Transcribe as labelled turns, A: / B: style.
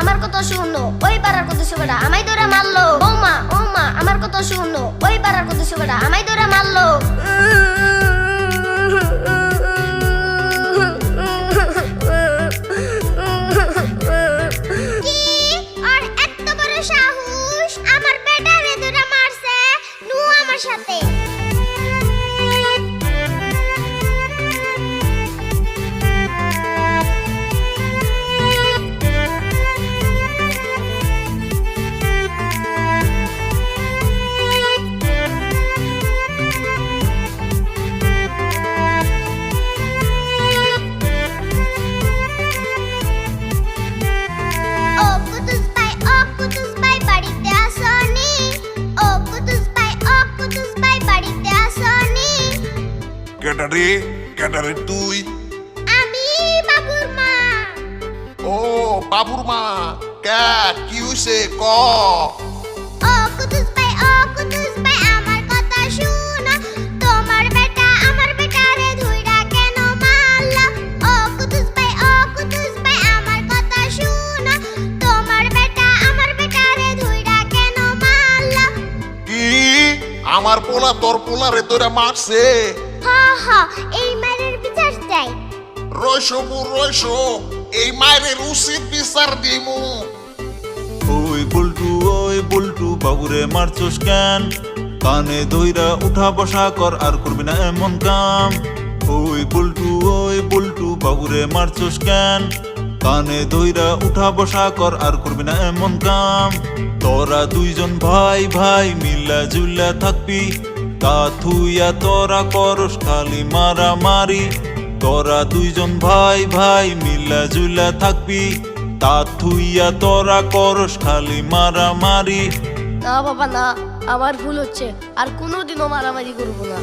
A: আমার কথা শুনো, ওই পাড়ার কত শুভরা আমায় ধরে মারলো। ও মা ও মা আমার কথা শুনো, ওই পাড়ার কত শুভরা আমায় ধরে মারলো।
B: ক্যাটারে ক্যাটারে তুই
A: আমি বাবুর মা
B: ও বাবুর মা কে কি হইছে ক
A: ও কুতুস ভাই ও কুতুস ভাই আমার কথা শুনো তোমার বেটা আমার বেটারে ধুইরা কেন মারলা ও কুতুস ভাই ও কুতুস ভাই আমার কথা শুনো তোমার বেটা আমার বেটারে ধুইরা কেন মারলা
B: কি আমার পোলা তোর পোলারে তোরা মারছে
A: হা হা এই মারের বিচার চাই।
B: রইস মু রইস এই মায়ের উচিত বিচার দিমু।
C: ওই বল্টু ওই বল্টু বাবুরে মারছস কেন? কানে দইরা উঠা বসা কর আর করবি না এমন কাম। ওই বল্টু ওই বল্টু বাবুরে মারছস কেন? কানে দইরা উঠা বসা কর আর করবি না এমন কাম। তোরা দুইজন ভাই ভাই মিল্লা জুল্লা থাকবি তা থুইয়া তোরা করস খালি মারা মারি তোরা দুইজন ভাই ভাই মিলা জুলা থাকবি। তা থুইয়া তোরা করস খালি মারা মারি
D: না বাবা, না। আমার ভুল হচ্ছে। আর কোনোদিনও মারামারি করব না।